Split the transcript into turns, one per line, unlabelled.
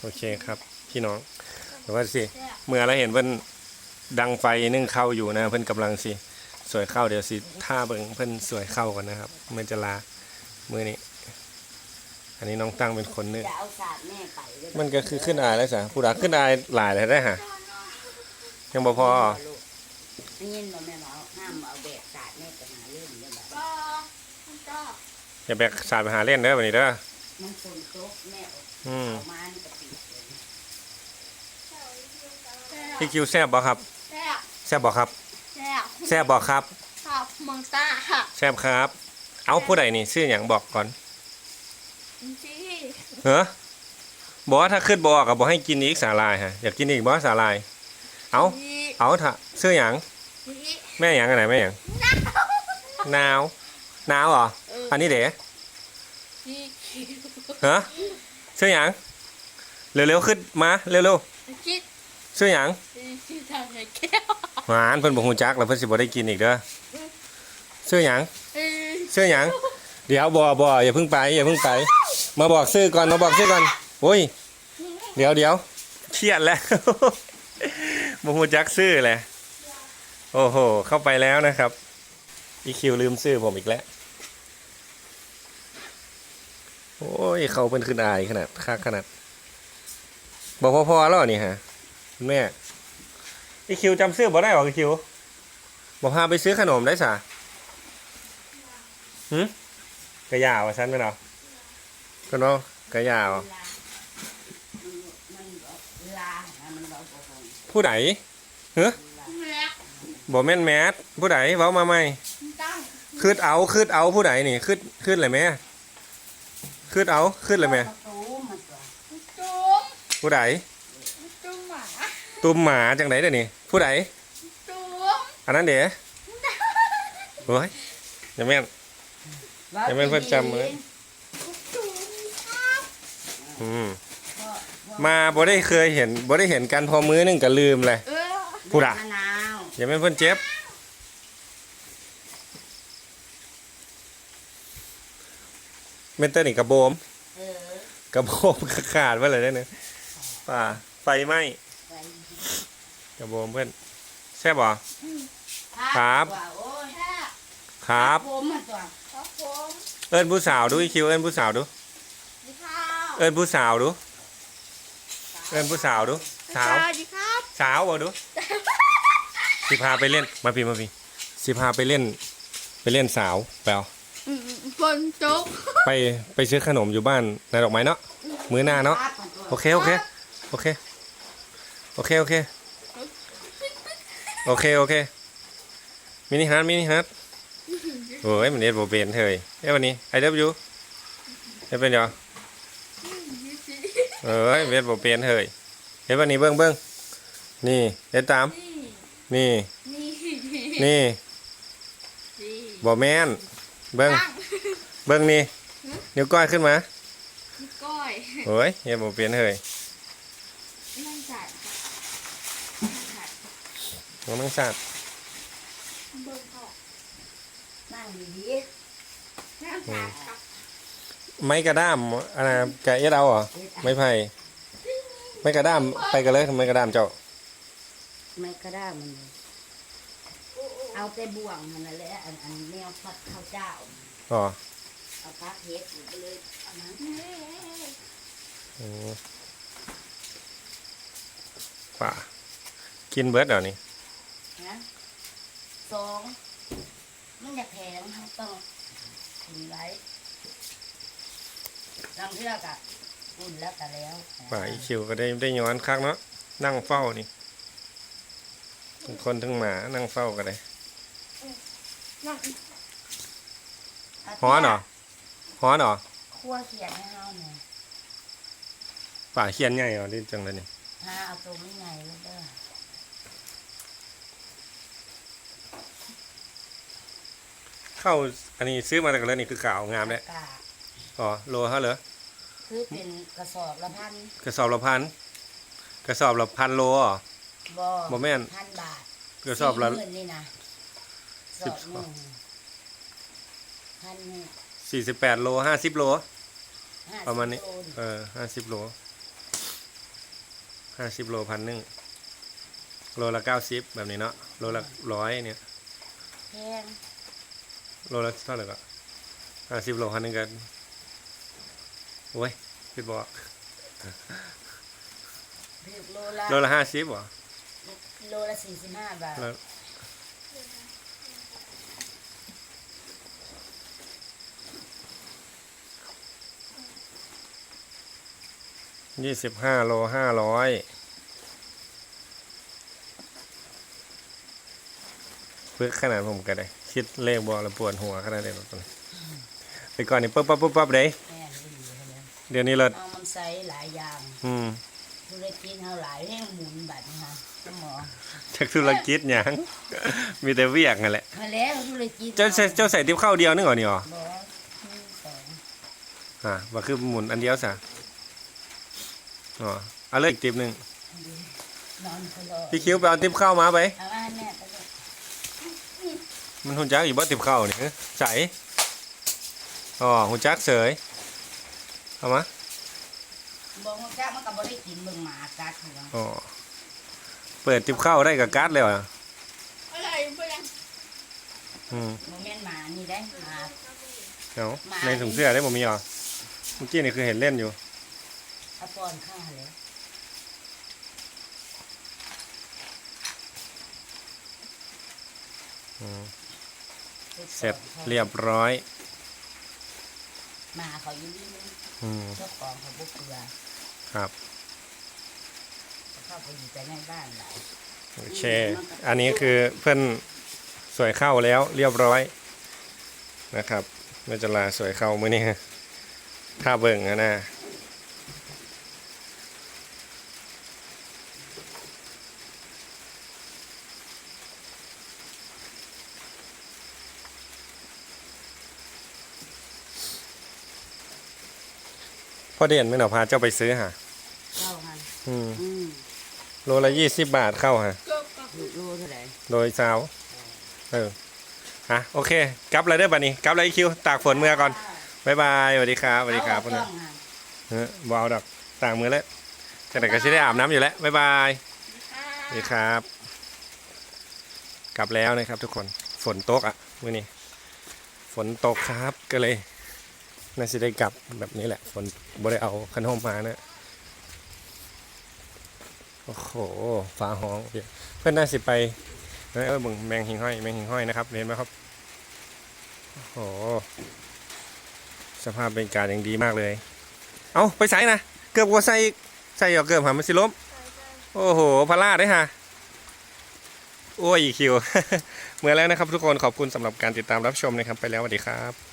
โอเคครับพี่น้องแต่ว่าสิเมื่อเราเห็นเพิ่นดังไฟนึ่งข้าวอยู่นะ เพิ่นกำลังสิสวยข้าวเดี๋ยวสิท่าเบิ่งเพิ่นสวยข้าวก่อนนะครับเมื่อจะลามือนี้ อันนี้น้องตั้งเป็นคนนึ่ง
จะเอาศาสตร์แม่ไปเลย
มันก็คือขึ้นอายแล้วสะผู้ดักขึ้นอายหลายเลยได้ฮะยังบ่พอ
ลูกได้ยินบ่แม่บอกห้ามเอาแบกศาสตร์แม่ไปหาเรื่องเด้อแบบ
ก็มันก็
อย่าแบกสาดไปหาเล่นเด้อวันนี้เด้อ
มันฝนตกแม่เอา
อืม
เอามานี่ก็ปิดเลย
แซ่
พี่คิวแซบบ่ครับ
แซ่บ
แซบบ่ครับ
แซ่บ
แซบบ่ครับ
ขอบเมืองต้าค่ะ
แซบครับ เอาผู้ใดนี่ชื่อหยังบอกก่อน
จี้
เหรอบอกว่าถ้าขึ้นบอกกับบอกให้กินอีกสาลายฮะอยากกินอีกบ่สาลาย เอา
จี้
เอาเถอะชื่อหยัง
จี้
แม่หยังอันไหนแม่หยังหนาวหนาวเหรอ
เออ
อันนี้เด๋
จี้
ฮะชื่อหยังเร็วๆขึ้นมาเร็ว
จี้
ๆชื่อหยัง
จี้ทางไหนแก้ว
หวานเพิ่นบ่ฮู้จักแล้วเพิ่นสิบ่ได้กินอีกเด้อชื่อหยัง
เออ
ชื่อหยังเดี๋ยวบ่บ่อย่าเพิ่งไปอย่าเพิ่งไป มาบอกชื่อก่อนมาบอกชื่อก่อนโอ้ยเดี๋ยวเดี๋ยวเครียดแล้วบ่ฮู้จักชื่อแหละโอ้โหเข้าไปแล้วนะครับอีคิวลืมชื่อผมอีกแล้วโอ้ยเขาเป็นขึ้นอายขนาดคักขนาดบอกพอๆแล้วนี่ฮะคุณแม่ อีคิวจำชื่อบ่ได้หรออีคิว บอกพาไปซื้อขนมได้สะกระยาวอะฉันไม่เนาะก็เนาะกระยาว
เวลามันมันบอกเวลาหามันบอกบ่คง
ผู้ใด
แม่
บ่แม่นแมสผู้ใดเว้ามาใหม่
ตั้ง
คืดเอาคืดเอาผู้ใดนี่คืดคืดอะไรแม่คืดเอาคืดอะไรแม่
ประตูมันตัว
จุ๊บ
ผู้ใด
จุ๊บหมา
ตุ่มหมาจังไหนเดี๋ยวนี้ ผู้ใด
จุ๊บ
อันนั้นเดี๋ยวโอ้ยอย่าแม่นยังไม่เพิ่นจำเลย
จุ๊บครับ
อืม
พ่อพ่อ
มาบ่ได้เคยเห็นบ่ได้เห็นกันพอมื้อหนึงก็ลืมเลย
เออ
พูดอะ
มะนาว
อย่าแม่นเพิ่นเจ็บเมนเตอร์นี่กระโบม
เออก
ระโบมขาดไว้เลยได้เนี่ยป่าไฟไหม้
ไป
กระโบมเพื่อนแซ่บบ่ครับ
ว่าโอ้ย
แค่
ครับ
ผมมันตัว
ครับผม
เอิ้นผู้สาวดูอีคิวเอิ้นผู้สาวดู
ดีข้าว
เอิ้นผู้สาวดูเอิ้นผู้สาวดูสาว
สวัสดีครับ
สาวบ่ดูสิพาไปเล่นมาพี่มาพี่สิพาไปเล่น ไปเล่นสาวแปลว
อืมฝนจุ๊บ
ไปไปซื้อขนมอยู่บ้านนายดอกไม้เนาะมื้อหน้าเนาะ
ครับมันตัว
โอเคโอเคโอเคโอเคโอเค โอเค โอเค มินิฮาร์ดมินิฮาร์ดโอ้ยมันเรียนโบเป็นเถยเอ้ยวันนี้ไอเดับยูเอ้ยเป็นยอเอ้ยเวียนโบเป็นเถยเอ้ยวันนี้เบิ้งเบิ้งนี่เดี๋ยวตามนี่
นี่
นี่
นี่
บอแมนเบิ้ง
ตั้ง
เบิ้งนี่ นิ้วก้อยขึ้นมา
นี่ก้อย
โอ้ยเรียนโบเป็นเถย
นั่งจัดครับ
น้องนังสัตว์
เบิร์ออก
นั่งดี
นั่งจัดครับ
ไม้กระด้ามอะไรกะเอ็ดเอาเหรอ
ๆเฮ็ดอะ
ไม้ไผ่ไม้กระด้ามไปกันเลยทำไมกระด้ามเจ้า
ไม่ก็ได้มันเลยเอาแต่บ่วงมันนั่นแหละอันอันแนวพัดข้าวเจ้า
อ๋อ
เอาพักเฮ็ดอยู่ก็เลยเอามา
อืมป่ากินเบิร์ดเดี๋ยวนี้
นะสองมันอยากแพงเขาต้องถึงไรลำเทือกอะอุ่นแล้วก็แล้ว
ป่าอีคิวก็ได้ได้ย้อนคักเนาะนั่งเฝ้านี่ทั้งคนทั้งหมานั่งเฝ้ากันเลย
นั่ง
ฮ้อนเหรอฮ้อนเหรอ
คั่วเขียนให้เฮาหน่อย
ป่าเขียนใหญ่เหรอดิจังเลยนี่
หาเอาตัวไม่ใหญ่แล้วเด้อ
เข้าอันนี้ซื้อมาแต่กันเลยนี่คือเก่างามเลย
กา
อ๋อโลเท่าเหรอ
คือเป็นกระสอบละพัน
กระสอบละพันกระสอบละพันโลเหรอ
บ่
บ่แม่น
พันบาท
กระสอบละ
สี่หมื่นนี่นะส
สิ
อ
บ บ
หนึ่งพันหนึ่ง
สี่สิบแปดโลห้าสิบโล
ห้าสิบ
ประมาณนี้
โล
เออห้าสิบโลห้าสิบโลพันหนึ่งโลละเก้าสิบแบบนี้เนาะโลละร้อยเนี่ย
แพง
โลละเท่าไหร่ก็ห้าสิบโลพันหนึ่งกันโอ้ยคิดบอก
ถือโลละ
โลละห้าสิบเหรอ
โลละสี่สิบห้าบาท
แล้วยี่สิบห้าโลห้าร้อย เพื่อขนาดผมก็ได้ คิดเลขบอกแล้วปวดหัวขนาดเดียวกันแต่ก่อนนี่ปุ๊บปั๊บปุ๊บปั๊บเด้
แม่นดีเลย
เดี๋ยวนี้เรา
เอามันใส่หลายอย่าง
อืม
ธุรกิจเฮาหลายแห่งหมุนบัดนี้ฮะสมอง
จากธุรกิจหยัง มีแต่เวียกนั่นแหละ
มาแล้วธุรกิจ
เจ้าใส่เจ้าใส่ติ๊บข้าวเดียวนึกเหรอนี่หรอ
บ่หนึ่งสอง
อ่าว่าคือหมุนอันเดียวซะอ๋อเอาเลยอีกติ๊บหนึ่ง
นอนคนรอ
พี่คิวไปเอาติ๊บข้าวมาไป
เอามาแม่ไปเมั
นหุ่นจักอยู่บ่ติ๊บข้าวนี่เอ้ยใส่อ๋อหุ่นจักเสยเอามา
บอกว่าจ้ามันก็บ่ได้กินเบิ่งหมากัดหัว
อ๋อเปิดติ๊บข้าวได้กับการ์ดเลยว่ะ
อะไรไปยัง
อืม
บ่แม่นหมานี่ได้หมา
เอา
มา
ในถุงเสื้อได้ผมมีเหรอเมื่อกี้นี่คือเห็นเล่นอยู่
เอาป้อนข้าวแล้ว
อืม เสร็จเรียบร้อย
มาเขาอยู่นี่ง
อืม
เจ้าของเขาบ่เกลือ
ครับ
เข้าไปอยู่แต่ในบ้านหลาย
โอเค อันนี้คือเพื่อนสวยเข้าแล้วเรียบร้อยนะครับเมื่อจะลาสวยเข้าเมื่อนี้ถ้าเบิ่งอะนะ พ่อเด่นไม่หนอพาเจ้าไปซื้อฮะ
เข้าหัน
อืม
อืม
โลละยี่สิบบาทเข้าฮะ
เกือบกับ
อยู่รู้เท่าไหร่
โดยสาวเออฮะโอเคกลับเลยเด้อบัดนี้กลับเลยอีคิวตากฝนเมื่อก่อนบ๊ายบายสวัสดีครับสวัสดีครับ
เอา
พุ่น
ต้
นะ
องหัน
เออบ่เอาดอกตากมือแล้วจะไหนก็จะได้อาบน้ำอยู่แล้ว บ๊ายบายสวัสดีครับ กลับแล้วนะครับทุกคน ฝนตกอะ มื่อนี้ ฝนตกครับ ก็เลย น่าจะได้กลับแบบนี้แหละฝนบ่ได้เอาขนมมานะโอ้โหฟ้าห้องเดี๋ยวเพื่อนน่าสิไปเอ้ยเออบึงแมงหิ่งห้อยแมงหิ่งห้อยนะครับเห็นไหมครับโอ้โหสภาพเป็นการอย่างดีมากเลย เอาไปใส่นะเกือบกว่าใส่อีกใส่เอาเกือบหามันสิล้มโอ้โหพลาดได้ฮะโอ้ยคิวเมื่อแล้วนะครับทุกคนขอบคุณสำหรับการติดตามรับชมนะครับ ไปแล้วสวัสดีครับ